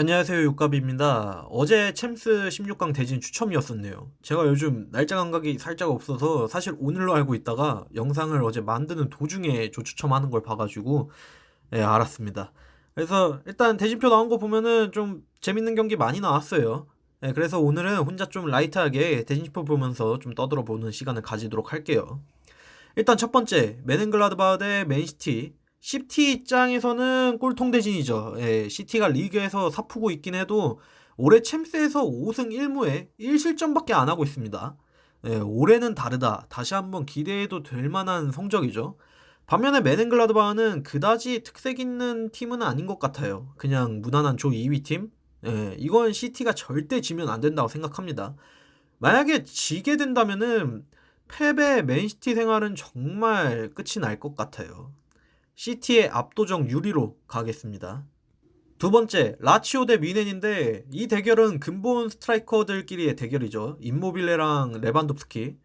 안녕하세요 육갑입니다. 어제 챔스 16강 대진 추첨이었었네요. 제가 요즘 날짜 감각이 살짝 없어서 사실 오늘로 알고 있다가 영상을 어제 만드는 도중에 조 추첨하는 걸 봐가지고 예, 알았습니다. 그래서 일단 대진표 나온 거 보면은 좀 재밌는 경기 많이 나왔어요. 예, 그래서 오늘은 혼자 좀 라이트하게 대진표 보면서 좀 떠들어 보는 시간을 가지도록 할게요. 일단 첫 번째 메넨글라드바 대 맨시티 시티 입장에서는 꼴통 대진이죠. 예, 시티가 리그에서 사프고 있긴 해도 올해 챔스에서 5승 1무에 1실점밖에 안 하고 있습니다. 예, 올해는 다르다. 다시 한번 기대해도 될 만한 성적이죠. 반면에 메넨글라드바는 그다지 특색 있는 팀은 아닌 것 같아요. 그냥 무난한 조 2위 팀. 예, 이건 시티가 절대 지면 안 된다고 생각합니다. 만약에 지게 된다면은 패배 맨시티 생활은 정말 끝이 날 것 같아요. 시티의 압도적 유리로 가겠습니다. 두 번째, 라치오 대 미넨인데 이 대결은 근본 스트라이커들끼리의 대결이죠. 임모빌레랑 레반도프스키.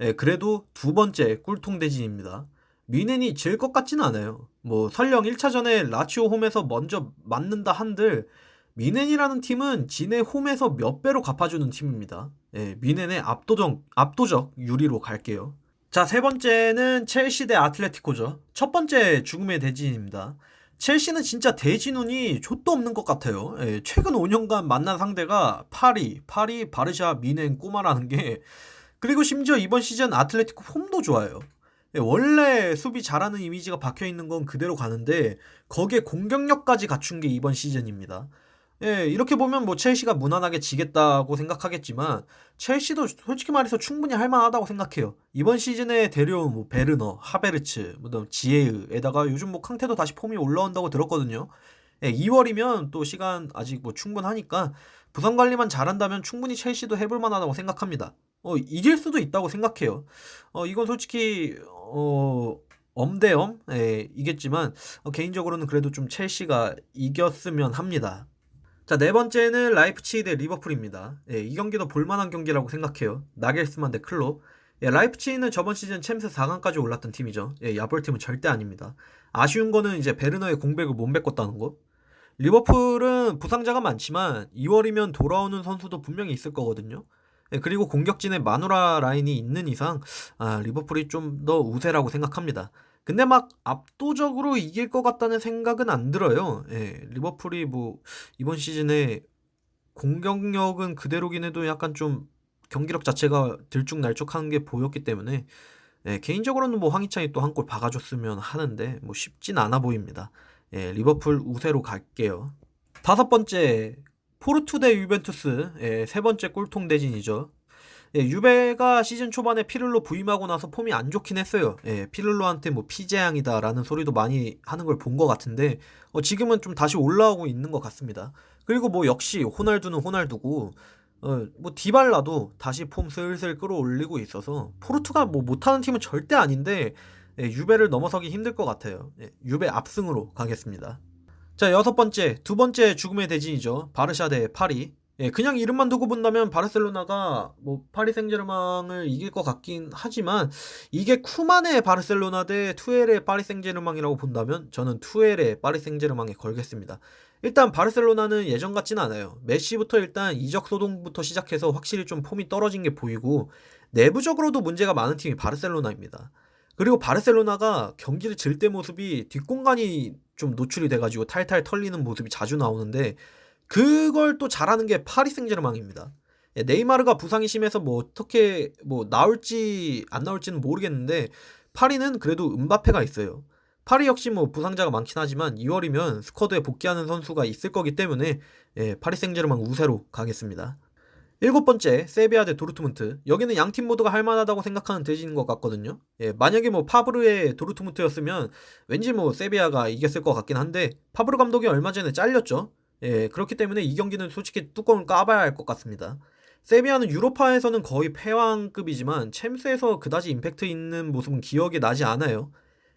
예, 그래도 두 번째 꿀통 대진입니다. 미넨이 질 것 같지는 않아요. 뭐 설령 1차전에 라치오 홈에서 먼저 맞는다 한들 미넨이라는 팀은 진해 홈에서 몇 배로 갚아주는 팀입니다. 예, 미넨의 압도적 압도적 유리로 갈게요. 자, 세 번째는 첼시 대 아틀레티코죠. 첫 번째 죽음의 대진입니다. 첼시는 진짜 대진운이 족도 없는 것 같아요. 예, 최근 5년간 만난 상대가 파리, 파리, 바르샤, 미넨, 꼬마라는 게 그리고 심지어 이번 시즌 아틀레티코 폼도 좋아요. 예, 원래 수비 잘하는 이미지가 박혀 있는 건 그대로 가는데 거기에 공격력까지 갖춘 게 이번 시즌입니다. 예, 이렇게 보면 뭐 첼시가 무난하게 지겠다고 생각하겠지만 첼시도 솔직히 말해서 충분히 할 만하다고 생각해요. 이번 시즌에 데려온 뭐 베르너, 하베르츠, 뭐 지에으에다가 요즘 뭐 캉테도 다시 폼이 올라온다고 들었거든요. 예, 2월이면 또 시간 아직 뭐 충분하니까 부상 관리만 잘한다면 충분히 첼시도 해볼 만하다고 생각합니다. 어, 이길 수도 있다고 생각해요. 어, 이건 솔직히 어 엄대엄 예, 이겠지만 어, 개인적으로는 그래도 좀 첼시가 이겼으면 합니다. 자, 네 번째는 라이프치히 대 리버풀입니다. 예, 이 경기도 볼만한 경기라고 생각해요. 나겔스만 대 클롭. 예, 라이프치히는 저번 시즌 챔스 4강까지 올랐던 팀이죠. 예, 야벌팀은 절대 아닙니다. 아쉬운 거는 이제 베르너의 공백을 못 메꿨다는 거. 리버풀은 부상자가 많지만 2월이면 돌아오는 선수도 분명히 있을 거거든요. 예, 그리고 공격진에 마누라 라인이 있는 이상 아, 리버풀이 좀 더 우세라고 생각합니다. 근데 막 압도적으로 이길 것 같다는 생각은 안 들어요. 예, 리버풀이 뭐 이번 시즌에 공격력은 그대로긴 해도 약간 좀 경기력 자체가 들쭉날쭉한 게 보였기 때문에 예, 개인적으로는 뭐 황희찬이 또 한 골 박아줬으면 하는데 뭐 쉽진 않아 보입니다. 예, 리버풀 우세로 갈게요. 다섯 번째 포르투 대 유벤투스 예, 세 번째 꼴통 대진이죠. 예, 유베가 시즌 초반에 피를로 부임하고 나서 폼이 안 좋긴 했어요. 예, 피를로한테 뭐 피재앙이다라는 소리도 많이 하는 걸 본 것 같은데 어, 지금은 좀 다시 올라오고 있는 것 같습니다. 그리고 뭐 역시 호날두는 호날두고 어, 뭐 디발라도 다시 폼 슬슬 끌어올리고 있어서 포르투가 뭐 못하는 팀은 절대 아닌데 예, 유베를 넘어서기 힘들 것 같아요. 예, 유베 압승으로 가겠습니다. 자 여섯 번째 두 번째 죽음의 대진이죠. 바르샤 대 파리. 예, 그냥 이름만 두고 본다면 바르셀로나가 뭐 파리 생제르맹을 이길 것 같긴 하지만 이게 쿠만의 바르셀로나 대 투엘의 파리 생제르맹이라고 본다면 저는 투엘의 파리 생제르맹에 걸겠습니다. 일단 바르셀로나는 예전 같진 않아요. 메시부터 일단 이적 소동부터 시작해서 확실히 좀 폼이 떨어진 게 보이고 내부적으로도 문제가 많은 팀이 바르셀로나입니다. 그리고 바르셀로나가 경기를 질 때 모습이 뒷공간이 좀 노출이 돼가지고 탈탈 털리는 모습이 자주 나오는데 그걸 또 잘하는 게 파리 생제르맹입니다. 예, 네이마르가 부상이 심해서 뭐 어떻게 뭐 나올지 안 나올지는 모르겠는데 파리는 그래도 은바페가 있어요. 파리 역시 뭐 부상자가 많긴 하지만 2월이면 스쿼드에 복귀하는 선수가 있을 거기 때문에 예, 파리 생제르맹 우세로 가겠습니다. 일곱 번째 세비야 대 도르트문트 여기는 양 팀 모두가 할만하다고 생각하는 대진인 것 같거든요. 예, 만약에 뭐 파브르의 도르트문트였으면 왠지 뭐 세비야가 이겼을 것 같긴 한데 파브르 감독이 얼마 전에 잘렸죠. 예, 그렇기 때문에 이 경기는 솔직히 뚜껑을 까봐야 할 것 같습니다. 세비야는 유로파에서는 거의 패왕급이지만 챔스에서 그다지 임팩트 있는 모습은 기억이 나지 않아요.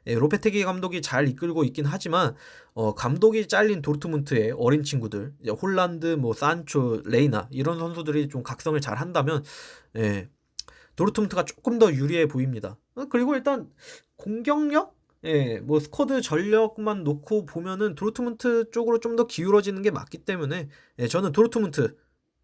예, 로페테기 감독이 잘 이끌고 있긴 하지만 어, 감독이 잘린 도르트문트의 어린 친구들, 홀란드, 뭐 산초, 레이나 이런 선수들이 좀 각성을 잘 한다면 예, 도르트문트가 조금 더 유리해 보입니다. 어, 그리고 일단 공격력 예, 뭐 스쿼드 전력만 놓고 보면은 도르트문트 쪽으로 좀 더 기울어지는 게 맞기 때문에 예, 저는 도르트문트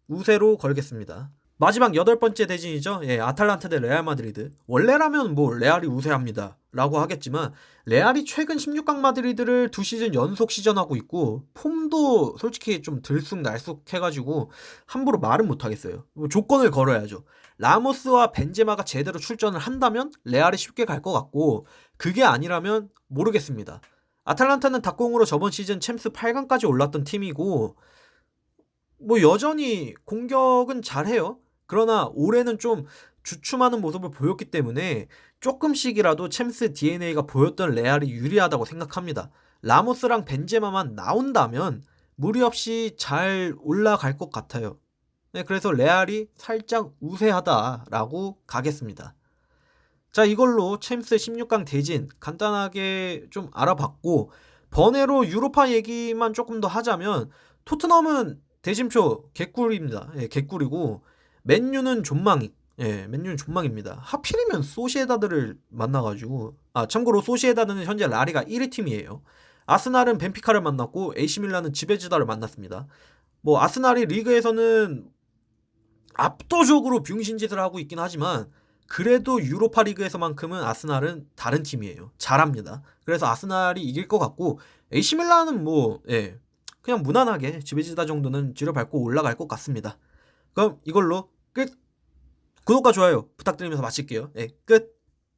우세로 걸겠습니다. 마지막 여덟 번째 대진이죠. 예, 아탈란타 대 레알 마드리드. 원래라면 뭐 레알이 우세합니다. 라고 하겠지만 레알이 최근 16강 마드리드를 두 시즌 연속 시전하고 있고 폼도 솔직히 좀 들쑥날쑥 해가지고 함부로 말은 못하겠어요. 뭐 조건을 걸어야죠. 라모스와 벤제마가 제대로 출전을 한다면 레알이 쉽게 갈 것 같고 그게 아니라면 모르겠습니다. 아탈란타는 닭공으로 저번 시즌 챔스 8강까지 올랐던 팀이고 뭐 여전히 공격은 잘해요. 그러나 올해는 좀 주춤하는 모습을 보였기 때문에 조금씩이라도 챔스 DNA가 보였던 레알이 유리하다고 생각합니다. 라모스랑 벤제마만 나온다면 무리 없이 잘 올라갈 것 같아요. 네, 그래서 레알이 살짝 우세하다라고 가겠습니다. 자, 이걸로 챔스 16강 대진 간단하게 좀 알아봤고 번외로 유로파 얘기만 조금 더 하자면 토트넘은 대진표 개꿀입니다. 예, 개꿀이고 맨유는 존망이. 예, 맨유는 존망입니다. 하필이면 소시에다드를 만나가지고 아 참고로 소시에다드는 현재 라리가 1위 팀이에요. 아스날은 벤피카를 만났고 밀란은 지베지다를 만났습니다. 뭐 아스날이 리그에서는 압도적으로 병신짓을 하고 있긴 하지만 그래도 유로파 리그에서만큼은 아스날은 다른 팀이에요. 잘합니다. 그래서 아스날이 이길 것 같고 밀란은 뭐 예, 그냥 무난하게 지베지다 정도는 지려밟고 올라갈 것 같습니다. 그럼 이걸로 끝. 구독과 좋아요 부탁드리면서 마칠게요. 예, 끝.